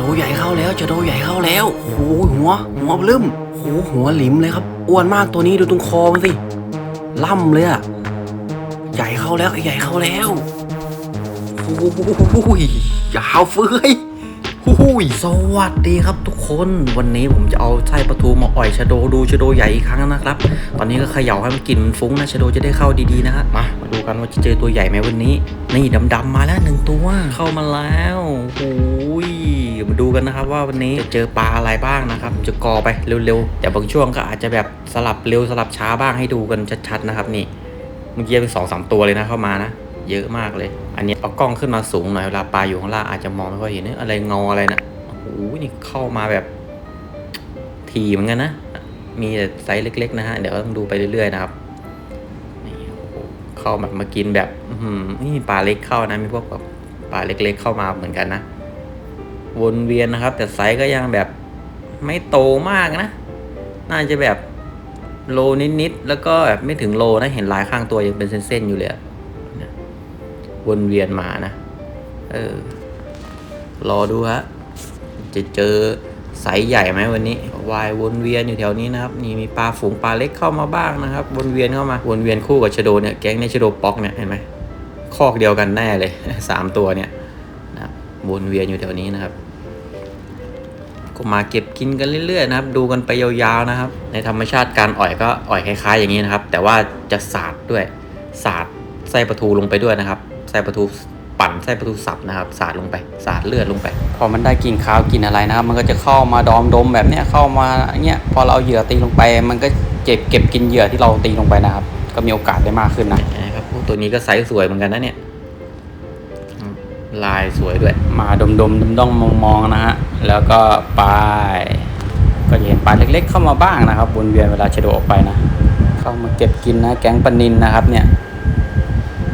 โดใหญ่เข้าแล้วจะโดใหญ่เข้าแล้วโอ้โหหัว หัวลืมโอ้โหหัวหลิมเลยครับอ้วนมากตัวนี้ดูตรงคอมันสิล่ำเลยอะใหญ่เข้าแล้วใหญ่เข้าแล้วโอ้โหยาวเฟ้ยโอ้โหสวัสดีครับทุกคนวันนี้ผมจะเอาไส้ปลาทูมาอ่อยชะโดดูชะโดใหญ่อีกครั้งนะครับ ตอนนี้ก็เขย่าให้มันกลิ่นฟุ้งนะชะโดจะได้เข้าดีๆนะฮะมามาดูกันว่าจะเจอตัวใหญ่ไหมวันนี้ นี่ดำๆมาแล้วหนึ่งตัวเข้ามาแล้วโอ้ กันนะครับว่าวันนี้จะเจอปลาอะไรบ้างนะครับ จะกอไปเร็วๆ แต่บางช่วงก็อาจจะแบบสลับเร็วสลับช้าบ้างให้ดูกันชัดๆนะครับนี่ เมื่อกี้เป็นสองสามตัวเลยนะเข้ามานะ เยอะมากเลย อันนี้เอากล้องขึ้นมาสูงหน่อยเวลาปลาอยู่ข้างล่างอาจจะมองไม่ค่อยเห็นเอ๊ะอะไรงาอะไรนะโอ้โหนี่เข้ามาแบบทีเหมือนกันนะ มีแต่ไซส์เล็ก ๆ นะฮะเดี๋ยวต้องดูไปเรื่อยๆนะครับนี่เข้าแบบมากินแบบ อื้อหือนี่ปลาเล็กเข้านะมีพวกแบบปลาเล็ก ๆ เข้ามาเหมือนกันนะ วนเวียนนะครับ แต่ไซส์ก็ยังแบบไม่โตมากนะ น่าจะแบบโลนิดๆแล้วก็แบบไม่ถึงโลนะเห็นลายข้างตัวยังเป็นเส้นๆอยู่เลยวนเวียนมานะเออรอดูฮะจะเจอไซส์ใหญ่ไหมวันนี้วายวนเวียนอยู่แถวนี้นะครับนี่มีปลาฝูงปลาเล็กเข้ามาบ้างนะครับ วนเวียนเข้ามาวนเวียนคู่กับชโดเนี่ยแก๊งเนี่ยชโดป๊อกเนี่ยเห็นไหมคอกเดียวกันแน่เลยสามตัวเนี่ย วนเวียนอยู่แถวนี้นะครับ ก็มาเก็บกินกันเรื่อยๆนะครับ ดูกันไปยาวๆนะครับ ในธรรมชาติการอ่อยก็อ่อยคล้าย ๆอย่างนี้นะครับ แต่ว่าจะสาดด้วยสาดไส้ปลาทูลงไปด้วยนะครับไส้ปลาทูปั่นไส้ปลาทูสับนะครับ สาดลงไป สาดเลือดลงไป พอมันได้กินข้าวกินอะไรนะครับ มันก็จะเข้ามาดอมดมแบบเนี้ยเข้ามาเงี้ยพอเราเอาเหยื่อตีลงไป มันก็เก็บเก็บกินเหยื่อที่เราตีลงไปนะครับ ก็มีโอกาสได้มากขึ้นนะนะครับพวกตัวนี้ก็ไซส์สวยเหมือนกันนะเนี่ย ลายสวยด้วย มาดมดมดมดมมองมองๆนะฮะ แล้วก็ไปก็จะเห็นปลาเล็ก ๆ เข้ามาบ้างนะครับวนเวียนเวลาชะโดออกไปนะ เข้ามาเก็บกินนะแก๊งปลานินนะครับเนี่ย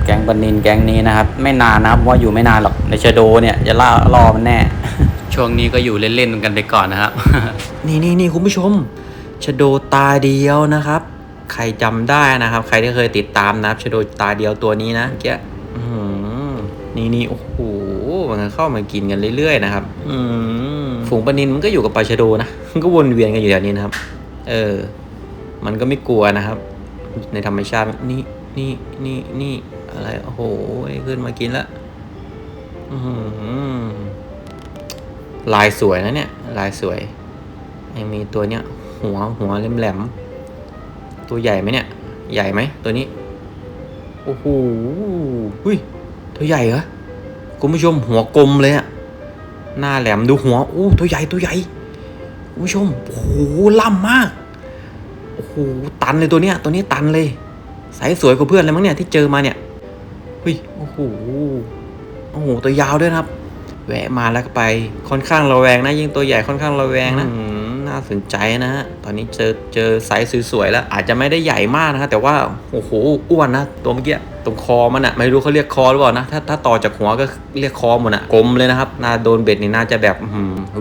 แก๊งปลานินแก๊งนี้นะครับ ไม่นานนะครับเพราะว่าอยู่ไม่นานหรอกในชะโดเนี่ยจะล่ารอมันแน่ ช่วงนี้ก็อยู่เล่นๆกันไปก่อนนะครับ นี่นี่นี่คุณผู้ชมชะโดตาเดียวนะครับ ใครจำได้นะครับ ใครที่เคยติดตามนะครับชะโดตาเดียวตัวนี้นะเกี้ยอื้อหือ นี่นี่โอ้โหมันก็เข้ามากินกันเรื่อยๆนะครับ อืมฝูงปลานินมันก็อยู่กับปลาชะโดนะมันก็วนเวียนกันอยู่แถวนี้นะครับ เออ มันก็ไม่กลัวนะครับ ในธรรมชาตินี่นี่นี่นี่อะไรโอ้โหขึ้นมากินละอื้อหือลายสวยนะเนี่ย ลายสวยยังมีตัวเนี้ย หัวหัวแหลมๆตัวใหญ่ไหมเนี่ย ใหญ่ไหมตัวนี้ โอ้โหหุ้ย ตัวใหญ่เหรอคุณผู้ชมหัวกลมเลยอะหน้าแหลมดูหัวอู้ตัวใหญ่ตัวใหญ่คุณผู้ชมโอ้โหล่ำมากโอ้โหตันเลยตัวเนี้ย ตัวนี้ตันเลยสายสวยกว่าเพื่อนเลยมั้งเนี่ยที่เจอมาเนี่ยเฮ้ยโอ้โหโอ้โหตัวยาวด้วยครับ แวะมาแล้วก็ไปค่อนข้างระแวงนะ ยิ่งตัวใหญ่ค่อนข้างระแวงนะน่าสนใจนะฮะตอนนี้เจอเจอไซส์สวยๆแล้ว อาจจะไม่ได้ใหญ่มากนะฮะแต่ว่าโอ้โหอ้วนนะตัวเมื่อกี้ ตรงคอมันอะไม่รู้เขาเรียกคอหรือเปล่านะถ้าถ้าต่อจากหัวก็เรียกคอหมดอะกลมเลยนะครับน่าโดนเบ็ดนี่น่าจะแบบ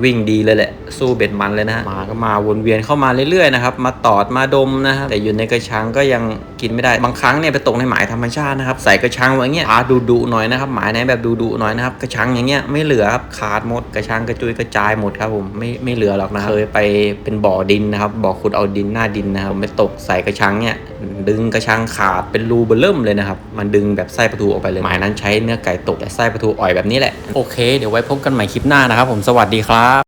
วิ่งดีเลยแหละ สู้เบ็ดมันเลยนะมาก็มาวนเวียนเข้ามาเรื่อยๆนะครับมาตอดมาดมนะครับแต่อยู่ในกระชังก็ยังกินไม่ได้บางครั้งเนี่ยไปตกในหมายธรรมชาตินะครับใส่กระชังไว้เงี้ยปลาดุดุๆหน่อยนะครับหมายไหนแบบดุดุๆหน่อยนะครับกระชังอย่างเงี้ยไม่เหลือครับขาดหมดกระชังกระจุยกระจายหมดครับผมไม่ไม่เหลือหรอกนะเคยไปเป็นบ่อดินนะครับบ่อขุดเอาดินหน้าดินนะครับผมไปตกใส่กระชังเนี่ยดึงกระชังขาดเป็นรูเบอเริ่มเลยนะครับมันดึงแบบไส้ปลาทูออกไปเลยหมายนั้นใช้เนื้อไก่ตกแต่ไส้ปลาทูอ่อยแบบนี้แหละโอเค เดี๋ยวไว้พบกันใหม่คลิปหน้านะครับผมสวัสดีครับ